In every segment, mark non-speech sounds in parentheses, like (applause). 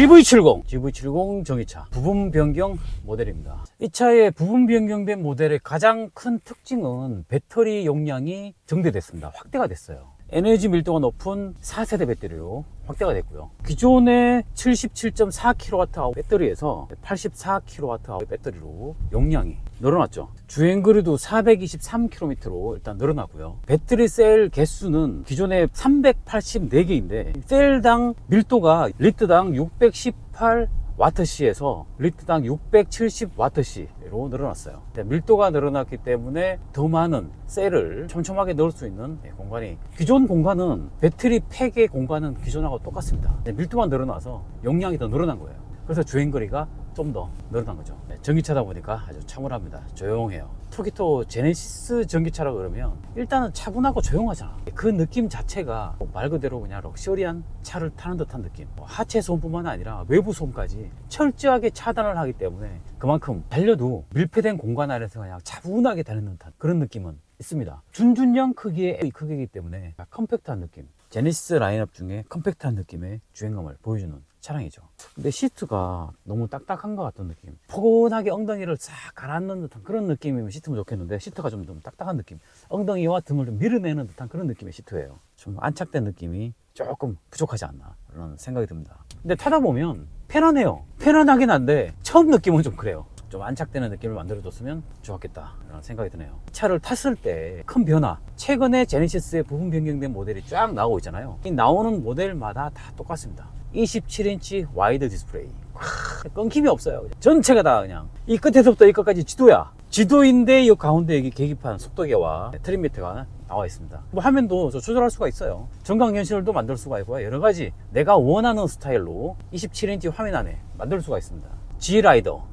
GV70, GV70 전기차 부분 변경 모델입니다. 이 차의 부분 변경된 모델의 가장 큰 특징은 배터리 용량이 증대됐습니다. 확대가 됐어요. 에너지 밀도가 높은 4세대 배터리로 확대가 됐고요. 기존의 77.4kWh 배터리에서 84kWh 배터리로 용량이 늘어났죠. 주행 거리도 423km로 일단 늘어나고요. 배터리 셀 개수는 기존에 384개인데 셀당 밀도가 리터당 618 와트시에서 리터당 670 와트시로 늘어났어요. 네, 밀도가 늘어났기 때문에 더 많은 셀을 촘촘하게 넣을 수 있는 네, 공간이 기존 공간은 배터리 팩의 공간은 기존하고 똑같습니다. 네, 밀도만 늘어나서 용량이 더 늘어난 거예요. 그래서 주행거리가 좀 더 늘어난 거죠. 네, 전기차다 보니까 아주 차분합니다. 조용해요. 토키토 제네시스 전기차라 그러면 일단은 차분하고 조용하잖아. 그 느낌 자체가 말 그대로 그냥 럭셔리한 차를 타는 듯한 느낌. 뭐 하체 소음뿐만 아니라 외부 소음까지 철저하게 차단을 하기 때문에 그만큼 달려도 밀폐된 공간 안에서 그냥 차분하게 달리는 듯한 그런 느낌은 있습니다. 준준형 크기의 이 크기이기 때문에 컴팩트한 느낌. 제네시스 라인업 중에 컴팩트한 느낌의 주행감을 보여주는 차량이죠. 근데 시트가 너무 딱딱한 것 같은 느낌. 포근하게 엉덩이를 싹 가라앉는 듯한 그런 느낌이면 시트면 좋겠는데 시트가 좀, 좀 딱딱한 느낌. 엉덩이와 등을 좀 밀어내는 듯한 그런 느낌의 시트예요. 좀 안착된 느낌이 조금 부족하지 않나 그런 생각이 듭니다. 근데 타다 보면 편안해요. 편안하긴 한데 처음 느낌은 좀 그래요. 좀 안착되는 느낌을 만들어줬으면 좋았겠다 라는 생각이 드네요 차를 탔을 때 큰 변화 최근에 제네시스의 부분 변경된 모델이 쫙 나오고 있잖아요 이 나오는 모델마다 다 똑같습니다 27인치 와이드 디스플레이. 크, 끊김이 없어요 전체가 다 그냥. 이 끝에서부터 이 끝까지 지도야. 지도인데 이 가운데 여기 계기판 속도계와 트림 미터가 나와 있습니다. 뭐 화면도 저 조절할 수가 있어요. 정강현실도 만들 수가 있고요. 여러 가지 내가 원하는 스타일로 27인치 화면 안에 만들 수가 있습니다. G라이더.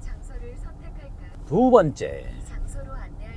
장소를 선택할까요? 두 번째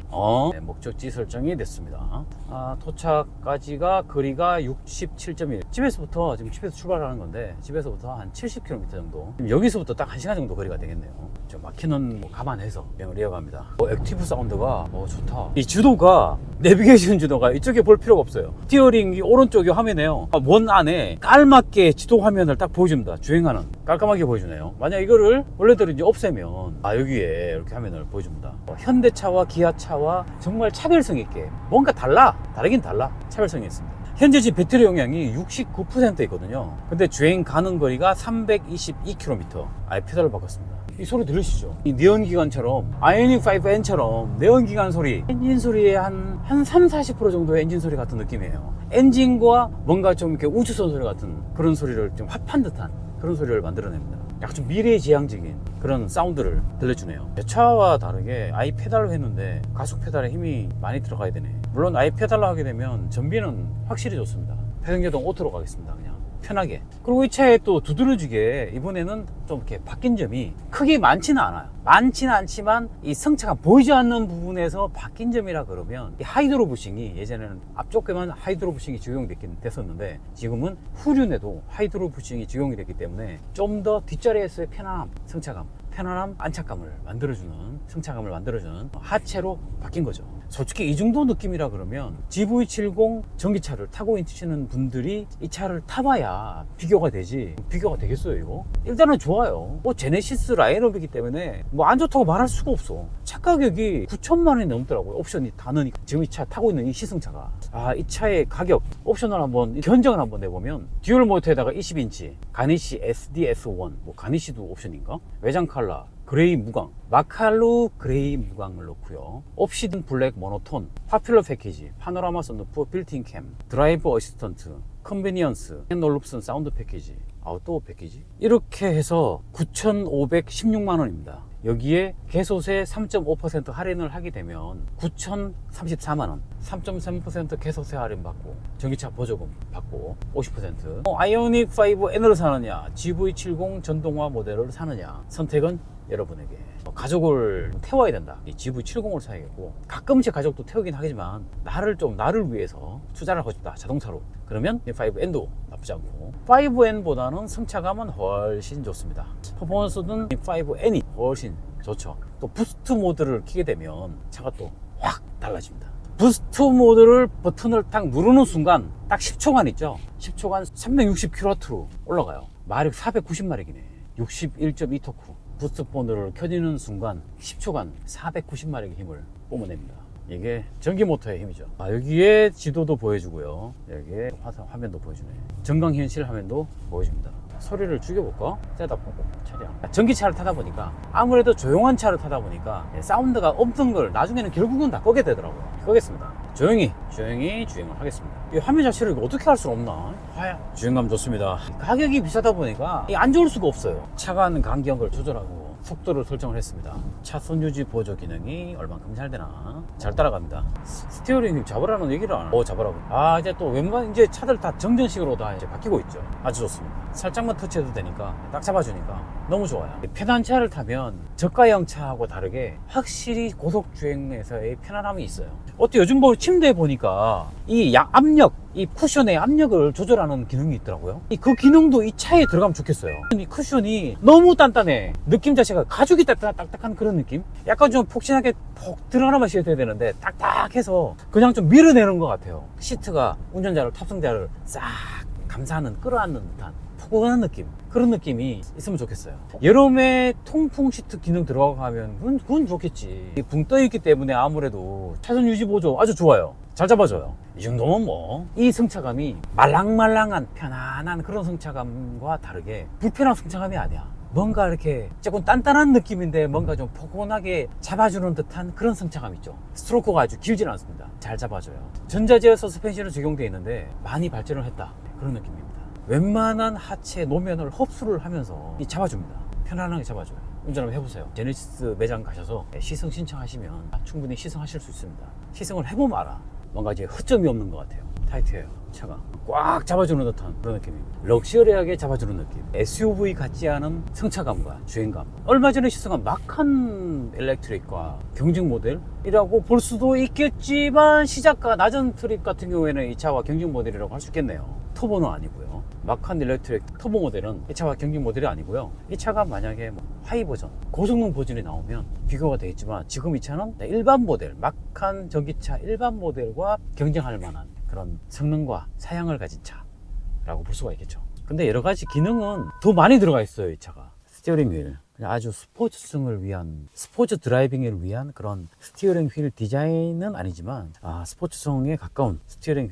어, 네, 목적지 설정이 됐습니다. 아, 도착까지가 거리가 67.1. 집에서부터 지금 집에서 출발하는 건데 집에서부터 한 70km 정도. 여기서부터 딱 1시간 정도 거리가 되겠네요. 좀 막히는 뭐 감안해서 비행을 이어갑니다. 뭐 액티브 사운드가 어, 좋다. 이 주도가 내비게이션 주도가 이쪽에 볼 필요가 없어요. 스티어링이 오른쪽에 화면에요. 아, 원 안에 깔맞게 지도 화면을 딱 보여줍니다. 주행하는 깔끔하게 보여주네요. 만약 이거를 원래대로 이제 없애면 아 여기에 이렇게 화면을 보여줍니다. 어, 현대차와 기아차와 정말 차별성 있게 뭔가 달라. 다르긴 달라. 차별성이 있습니다. 현재 지금 배터리 용량이 69% 있거든요. 근데 주행 가는 거리가 322km. 아예 페달을 바꿨습니다. 이 소리 들으시죠? 이 내연기관처럼 아이오닉 5N처럼 내연기관 소리 엔진 소리의 한, 한 3, 40% 정도의 엔진 소리 같은 느낌이에요. 엔진과 뭔가 좀 이렇게 우주선 소리 같은 그런 소리를 좀 합한 듯한 그런 소리를 만들어냅니다. 약간 좀 미래지향적인 그런 사운드를 들려주네요. 내 차와 다르게 아이 페달로 했는데 가속 페달에 힘이 많이 들어가야 되네. 물론 아이 페달로 하게 되면 전비는 확실히 좋습니다. 회전교동 오토로 가겠습니다. 그냥 편하게. 그리고 이 차에 또 두드러지게 이번에는 좀 이렇게 바뀐 점이 크게 많지는 않아요. 많지는 않지만 이 성차가 보이지 않는 부분에서 바뀐 점이라 그러면 이 하이드로 부싱이 예전에는 앞쪽에만 하이드로 부싱이 적용됐긴 됐었는데 지금은 후륜에도 하이드로 부싱이 적용이 됐기 때문에 좀 더 뒷자리에서의 편안함, 성차감, 편안함, 안착감을 만들어주는 승차감을 만들어주는 하체로 바뀐 거죠. 솔직히 이 정도 느낌이라 그러면 GV70 전기차를 타고 있으시는 분들이 이 차를 타봐야 비교가 되지. 비교가 되겠어요 이거? 일단은 좋아요. 뭐 제네시스 라인업이기 때문에 뭐 안 좋다고 말할 수가 없어. 차 가격이 9천만 원이 넘더라고요 옵션이. 다 넣으니까. 지금 이 차 타고 있는 이 시승차가. 아 이 차의 가격 옵션을 한번 견적을 한번 내보면 듀얼 모터에다가 20인치 가니시 SDS1 뭐 가니시도 옵션인가? 외장 칼라 그레이 무광, 마칼루 그레이 무광을 넣고요. 옵시든 블랙 모노톤, 파퓰러 패키지, 파노라마 선루프, 빌트인 캠, 드라이브 어시스턴트, 컨비니언스, 앤놀룹슨 사운드 패키지, 아웃도어 패키지 이렇게 해서 9,516만 원입니다. 여기에 개소세 3.5% 할인을 하게 되면 9,034만 원, 3.3% 개소세 할인 받고 전기차 보조금 받고 50%. 어, 아이오닉 5N을 사느냐, GV70 전동화 모델을 사느냐 선택은 여러분에게 어, 가족을 태워야 된다. 이 GV70을 사야겠고 가끔씩 가족도 태우긴 하겠지만 나를 좀 나를 위해서 투자를 하고 싶다 자동차로 그러면 이 5N도 나쁘지 않고 5N보다는 승차감은 훨씬 좋습니다. 퍼포먼스는 이 5N이 훨씬 좋죠. 또 부스트 모드를 키게 되면 차가 또 확 달라집니다. 부스트 모드를 버튼을 딱 누르는 순간 딱 10초간 있죠. 10초간 360kW로 올라가요. 마력 490마력이네. 61.2 토크. 부스트 본드를 켜지는 순간 10초간 490마력의 힘을 뿜어냅니다. 이게 전기 모터의 힘이죠. 아, 여기에 지도도 보여주고요. 여기에 화, 화면도 보여주네. 전강 현실 화면도 보여줍니다. 소리를 죽여볼까? 셋업 보고 차량. 전기차를 타다 보니까 아무래도 조용한 차를 타다 보니까 사운드가 없던 걸 나중에는 결국은 다 끄게 되더라고요. 끄겠습니다. 조용히 조용히 주행을 하겠습니다. 이 화면 자체를 어떻게 할수 없나? 주행감 좋습니다. 가격이 비싸다 보니까 이안 좋을 수가 없어요. 차간 간격을 조절하고 속도를 설정을 했습니다. 차선 유지 보조 기능이 얼만큼 잘 되나? 잘 따라갑니다. 스티어링 휠 잡으라는 얘기를 안 하고 잡으라고. 아, 이제 또 웬만 이제 차들 다 정전식으로 다 이제 바뀌고 있죠. 아주 좋습니다. 살짝만 터치해도 되니까 딱 잡아주니까 너무 좋아요. 편한 차를 타면 저가형 차하고 다르게 확실히 고속 주행에서의 편안함이 있어요. 어때 요즘 뭐 침대에 보니까 이양 압력, 이 쿠션의 압력을 조절하는 기능이 있더라고요. 이그 기능도 이 차에 들어가면 좋겠어요. 이 쿠션이 너무 단단해. 느낌 자체가 가죽이 딱딱, 딱딱한 그런 느낌? 약간 좀 폭신하게 폭 드러나 마셔야 되는데 딱딱해서 그냥 좀 밀어내는 것 같아요. 시트가 운전자를, 탑승자를 싹 감싸는, 끌어안는 듯한 포근한 느낌. 그런 느낌이 있으면 좋겠어요. 여름에 통풍 시트 기능 들어가면 그건, 그건 좋겠지. 이붕 떠있기 때문에 아무래도 차선 유지 보조 아주 좋아요. 잘 잡아줘요. 이 정도면 뭐, 이 승차감이 말랑말랑한 편안한 그런 승차감과 다르게 불편한 승차감이 아니야. 뭔가 이렇게 조금 단단한 느낌인데 뭔가 좀 포근하게 잡아주는 듯한 그런 승차감 있죠. 스트로크가 아주 길진 않습니다. 잘 잡아줘요. 전자제어 서스펜션이 적용되어 있는데 많이 발전을 했다. 그런 느낌입니다. 웬만한 하체 노면을 흡수를 하면서 이 잡아줍니다. 편안하게 잡아줘요. 운전 한번 해보세요. 제네시스 매장 가셔서 시승 신청하시면 충분히 시승하실 수 있습니다. 시승을 해보면 알아. 뭔가 이제 허점이 없는 것 같아요. 타이트해요. 차가 꽉 잡아주는 듯한 그런 느낌입니다. 럭셔리하게 잡아주는 느낌. SUV 같지 않은 승차감과 주행감. 얼마 전에 시승한 마칸 일렉트릭과 경쟁 모델이라고 볼 수도 있겠지만 시작가 낮은 트립 같은 경우에는 이 차와 경쟁 모델이라고 할 수 있겠네요. 터보는 아니고요. 마칸 일렉트릭 터보 모델은 이 차와 경쟁 모델이 아니고요. 이 차가 만약에 뭐 하이 버전, 고성능 버전이 나오면 비교가 되겠지만 지금 이 차는 일반 모델, 마칸 전기차 일반 모델과 경쟁할 만한 그런 성능과 사양을 가진 차라고 볼 수가 있겠죠. 근데 여러 가지 기능은 더 많이 들어가 있어요, 이 차가. 스티어링 휠. 아주 스포츠성을 위한, 스포츠 드라이빙을 위한 그런 스티어링 휠 디자인은 아니지만, 아, 스포츠성에 가까운 스티어링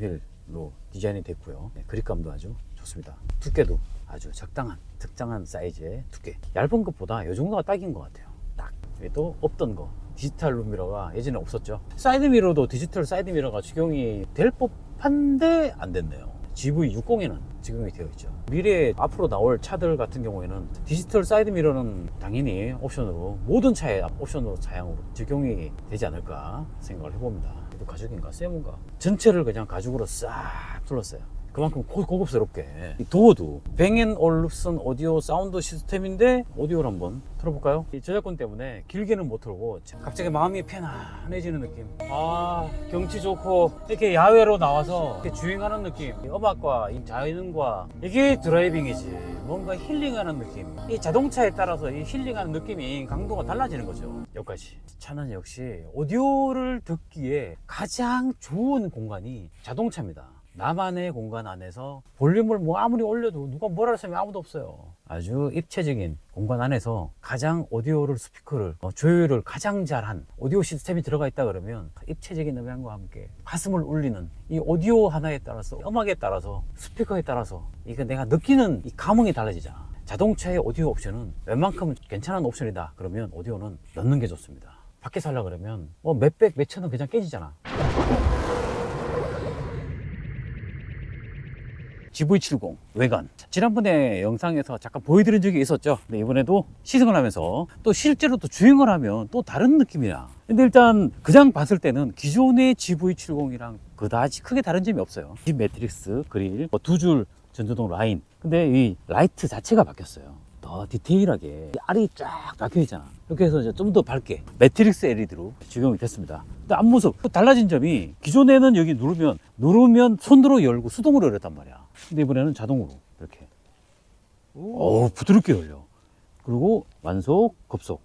휠로 디자인이 됐고요. 네, 그립감도 아주 좋습니다. 두께도 아주 적당한, 적당한 사이즈의 두께. 얇은 것보다 이 정도가 딱인 것 같아요. 딱. 또 없던 거. 디지털 룸미러가 예전에 없었죠. 사이드 미러도 디지털 사이드 미러가 적용이 될 법한데 안 됐네요. GV60에는 적용이 되어 있죠. 미래에 앞으로 나올 차들 같은 경우에는 디지털 사이드 미러는 당연히 옵션으로 모든 차에 옵션으로 사양으로 적용이 되지 않을까 생각을 해봅니다. 가죽인가 세모인가 전체를 그냥 가죽으로 싹 둘렀어요. 그만큼 고, 고급스럽게. 이 도어도. 뱅앤올룹슨 오디오 사운드 시스템인데 오디오를 한번 틀어볼까요? 이 저작권 때문에 길게는 못 틀고 갑자기 마음이 편안해지는 느낌. 아 경치 좋고 이렇게 야외로 나와서 이렇게 주행하는 느낌. 이 음악과 이 자연과 이게 드라이빙이지. 뭔가 힐링하는 느낌. 이 자동차에 따라서 이 힐링하는 느낌이 강도가 달라지는 거죠. 여기까지. 차는 역시 오디오를 듣기에 가장 좋은 공간이 자동차입니다 나만의 공간 안에서 볼륨을 뭐 아무리 올려도 누가 뭐라 했으면 아무도 없어요. 아주 입체적인 공간 안에서 가장 오디오를 스피커를 어, 조율을 가장 잘한 오디오 시스템이 들어가 있다 그러면 입체적인 음향과 함께 가슴을 울리는 이 오디오 하나에 따라서 음악에 따라서 스피커에 따라서 이거 내가 느끼는 이 감흥이 달라지잖아. 자동차의 오디오 옵션은 웬만큼 괜찮은 옵션이다 그러면 오디오는 넣는 게 좋습니다. 밖에 살라 그러면 뭐 몇백 몇천 원 그냥 깨지잖아. GV70 외관. 지난번에 영상에서 잠깐 보여드린 적이 있었죠. 근데 이번에도 시승을 하면서 또 실제로 또 주행을 하면 또 다른 느낌이야. 근데 일단 그냥 봤을 때는 기존의 GV70이랑 그다지 크게 다른 점이 없어요. 이 매트릭스 그릴 뭐 두줄 전조등 라인. 근데 이 라이트 자체가 바뀌었어요 더 디테일하게 이 알이 쫙 박혀 있잖아. 이렇게 해서 이제 좀 더 밝게 매트릭스 LED로 적용이 됐습니다. 근데 앞모습 또 달라진 점이 기존에는 여기 누르면 누르면 손으로 열고 수동으로 열었단 말이야. 근데 이번에는 자동으로 이렇게. 오. 부드럽게 열려. 그리고 완속 급속.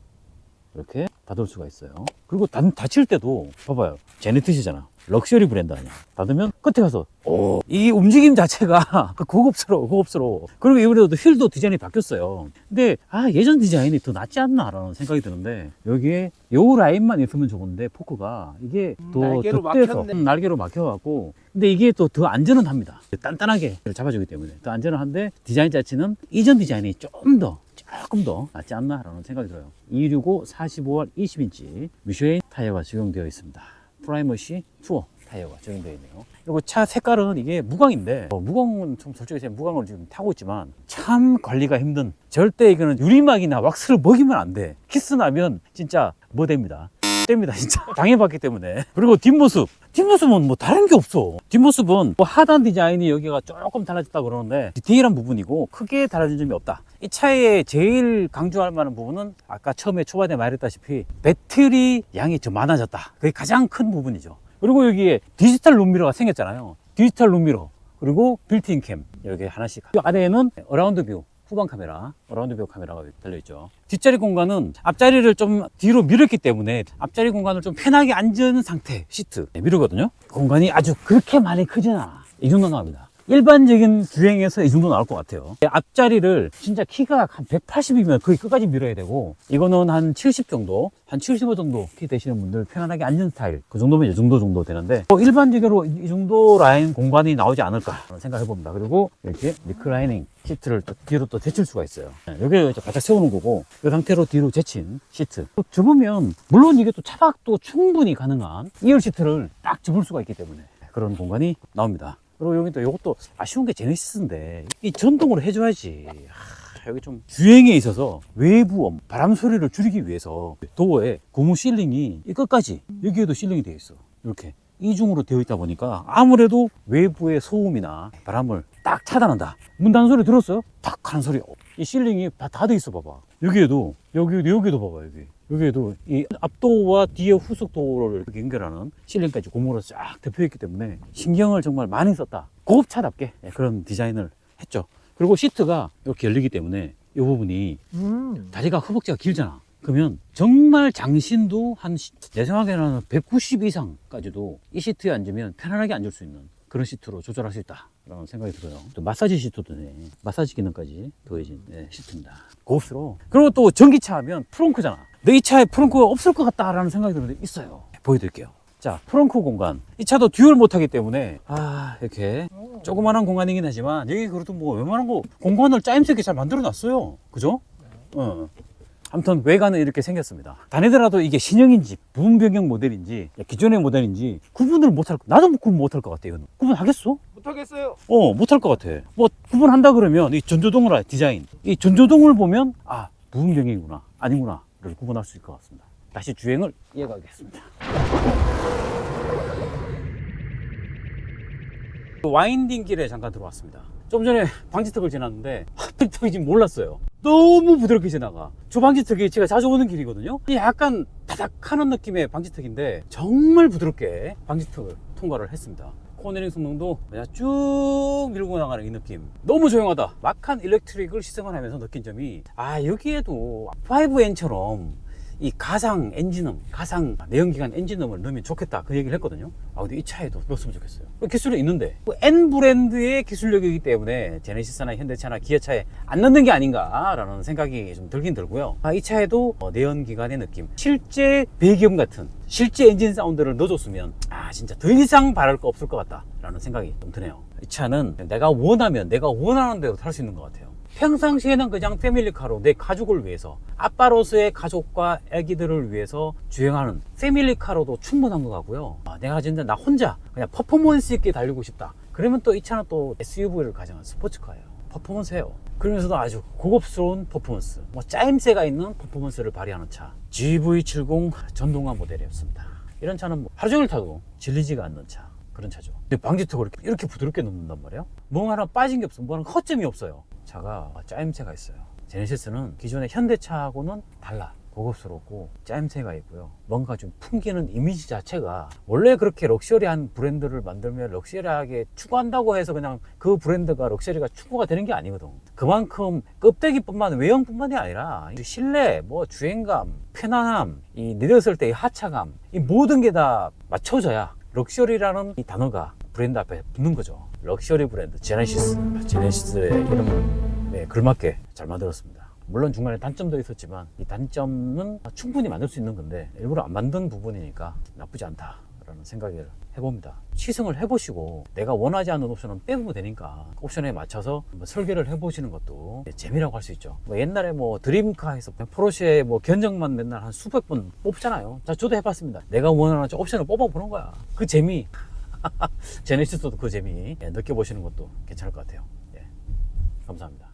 이렇게 닫을 수가 있어요. 그리고 단, 닫힐 때도 봐봐요. 제네트시잖아 럭셔리 브랜드 아니야. 닫으면 끝에 가서 오, 이 움직임 자체가 (laughs) 고급스러워, 고급스러워. 그리고 이번에도 휠도 디자인이 바뀌었어요. 근데 아 예전 디자인이 더 낫지 않나라는 생각이 드는데 여기에 요 라인만 있으면 좋은데 포크가 이게 더 날개로 덧대서 막혔네. 음, 날개로 막혀갖고 근데 이게 또 더 안전은 합니다. 단단하게 잡아주기 때문에 더 안전은 한데 디자인 자체는 이전 디자인이 좀더 조금 더 낫지 않나라는 생각이 들어요. 265 45월 20인치 미쉐인 타이어가 적용되어 있습니다. 프라이머시 투어 타이어가 적용되어 있네요. 그리고 차 색깔은 이게 무광인데 어, 무광은 좀 솔직히 무광을 지금 타고 있지만 참 관리가 힘든 절대 이거는 유리막이나 왁스를 먹이면 안 돼. 키스 나면 진짜 뭐 됩니다. 됩니다 진짜. (laughs) 당해봤기 때문에. 그리고 뒷모습. 뒷모습은 뭐 다른 게 없어. 뒷모습은 뭐 하단 디자인이 여기가 조금 달라졌다 그러는데 디테일한 부분이고 크게 달라진 점이 없다. 이 차의 제일 강조할 만한 부분은 아까 처음에 초반에 말했다시피 배터리 양이 좀 많아졌다. 그게 가장 큰 부분이죠. 그리고 여기에 디지털 룸미러가 생겼잖아요. 디지털 룸미러. 그리고 빌트인 캠. 여기 하나씩. 이 아래에는 어라운드 뷰 후방 카메라, 어라운드 뷰 카메라가 달려있죠. 뒷자리 공간은 앞자리를 좀 뒤로 밀었기 때문에 앞자리 공간을 좀 편하게 앉은 상태 시트 네, 미루거든요. 공간이 아주 그렇게 많이 크진 않아. 이 정도 나옵니다. 일반적인 주행에서 이 정도 나올 것 같아요. 앞자리를 진짜 키가 한 180이면 거의 끝까지 밀어야 되고 이거는 한 70 정도, 한 75 정도 키 되시는 분들 편안하게 앉는 스타일 그 정도면 이 정도 정도 되는데 뭐 일반적으로 이 정도 라인 공간이 나오지 않을까 생각해 봅니다. 그리고 이렇게 리클라이닝 시트를 또 뒤로 또 제칠 수가 있어요. 네, 여기 이제 바짝 세우는 거고 이 상태로 뒤로 제친 시트. 또 접으면 물론 이게 또 차박도 충분히 가능한 2열 시트를 딱 접을 수가 있기 때문에 그런 공간이 나옵니다. 그리고 여기 또 이것도 아쉬운 게 제네시스인데 이 전동으로 해줘야지. 하, 여기 좀 주행에 있어서 외부음, 바람 소리를 줄이기 위해서 도어에 고무 실링이 이 끝까지 여기에도 실링이 되어 있어. 이렇게 이중으로 되어 있다 보니까 아무래도 외부의 소음이나 바람을 딱 차단한다. 문 닫는 소리 들었어요? 탁 하는 소리. 이 실링이 다돼 있어 봐봐. 여기에도 여기에도 여기도 봐봐 여기. 여기에도 이 앞도어와 뒤에 후속 이렇게 연결하는 실링까지 고무로 쫙 덮여 있기 때문에 신경을 정말 많이 썼다. 고급차답게 예, 그런 디자인을 했죠. 그리고 시트가 이렇게 열리기 때문에 이 부분이 음. 다리가 허벅지가 길잖아. 그러면 정말 장신도 한, 시- 내 생각에는 190 이상까지도 이 시트에 앉으면 편안하게 앉을 수 있는 그런 시트로 조절할 수 있다라는 생각이 들어요. 또 마사지 시트도 네. 마사지 기능까지 더해진 네, 시트입니다. 고급스러워. 그리고 또 전기차 하면 프렁크잖아. 내 이 차에 프렁크가 없을 것 같다라는 생각이 드는데 있어요. 보여드릴게요. 자, 프렁크 공간. 이 차도 듀얼 못하기 때문에 아 이렇게 조그만한 공간이긴 하지만 여기 그래도 뭐 웬만한 거 공간을 짜임새 있게 잘 만들어 놨어요. 그죠? 어. 아무튼 외관은 이렇게 생겼습니다. 다니더라도 이게 신형인지 부분 변경 모델인지 기존의 모델인지 구분을 못할 거. 나도 구분 못할 것 같아. 이건 구분하겠어? 못하겠어요. 어, 못할 것 같아. 뭐 구분한다 그러면 이 전조등을 디자인, 이 전조등을 보면 아 부분 변경이구나, 아니구나를 구분할 수 있을 것 같습니다. 다시 주행을 이어가겠습니다. 와인딩 길에 잠깐 들어왔습니다. 좀 전에 방지턱을 지났는데 방지턱이 지금 몰랐어요. 너무 부드럽게 지나가. 저 방지턱이 제가 자주 오는 길이거든요. 이 약간 다닥하는 느낌의 방지턱인데 정말 부드럽게 방지턱을 통과를 했습니다. 코너링 성능도 그냥 쭉 밀고 나가는 이 느낌. 너무 조용하다. 막한 일렉트릭을 시승을 하면서 느낀 점이 아 여기에도 5N처럼 이 가상 엔진음, 가상 내연기관 엔진음을 넣으면 좋겠다 그 얘기를 했거든요. 아 근데 이 차에도 넣었으면 좋겠어요. 그 기술이 있는데 그 N 브랜드의 기술력이기 때문에 제네시스나 현대차나 기아차에 안 넣는 게 아닌가라는 생각이 좀 들긴 들고요. 아, 이 차에도 어, 내연기관의 느낌, 실제 배기음 같은 실제 엔진 사운드를 넣어줬으면 아 진짜 더 이상 바랄 거 없을 것 같다라는 생각이 좀 드네요. 이 차는 내가 원하면 내가 원하는 대로 탈 수 있는 것 같아요. 평상시에는 그냥 패밀리카로 내 가족을 위해서 아빠로서의 가족과 아기들을 위해서 주행하는 패밀리카로도 충분한 것 같고요 아, 내가 진짜 나 혼자 그냥 퍼포먼스 있게 달리고 싶다 그러면 또 이 차는 또 SUV를 가정한 스포츠카예요 퍼포먼스예요 그러면서도 아주 고급스러운 퍼포먼스 뭐 짜임새가 있는 퍼포먼스를 발휘하는 차 GV70 전동화 모델이었습니다 이런 차는 뭐 하루 종일 타도 질리지가 않는 차 그런 차죠. 근데 방지턱을 이렇게, 이렇게 부드럽게 놓는단 말이에요. 뭐 하나 빠진 게 없어. 뭐 하나 허점이 없어요. 차가 짜임새가 있어요. 제네시스는 기존의 현대차하고는 달라. 고급스럽고 짜임새가 있고요. 뭔가 좀 풍기는 이미지 자체가 원래 그렇게 럭셔리한 브랜드를 만들면 럭셔리하게 추구한다고 해서 그냥 그 브랜드가 럭셔리가 추구가 되는 게 아니거든. 그만큼 껍데기뿐만 외형뿐만이 아니라 이 실내, 뭐 주행감, 편안함, 이 내렸을 때의 하차감, 이 모든 게 다 맞춰져야 럭셔리라는 이 단어가 브랜드 앞에 붙는 거죠. 럭셔리 브랜드 제네시스. 제네시스의 이름에 걸맞게 잘 만들었습니다. 물론 중간에 단점도 있었지만 이 단점은 충분히 만들 수 있는 건데 일부러 안 만든 부분이니까 나쁘지 않다라는 생각을 해봅니다. 시승을 해보시고 내가 원하지 않는 옵션은 빼면 되니까 그 옵션에 맞춰서 설계를 해보시는 것도 재미라고 할 수 있죠. 뭐 옛날에 뭐 드림카에서 포르쉐 뭐 견적만 맨날 한 수백 번 뽑잖아요. 자, 저도 해봤습니다. 내가 원하는 저 옵션을 뽑아보는 거야. 그 재미. (laughs) 제네시스도 그 재미 예, 느껴보시는 것도 괜찮을 것 같아요. 예, 감사합니다.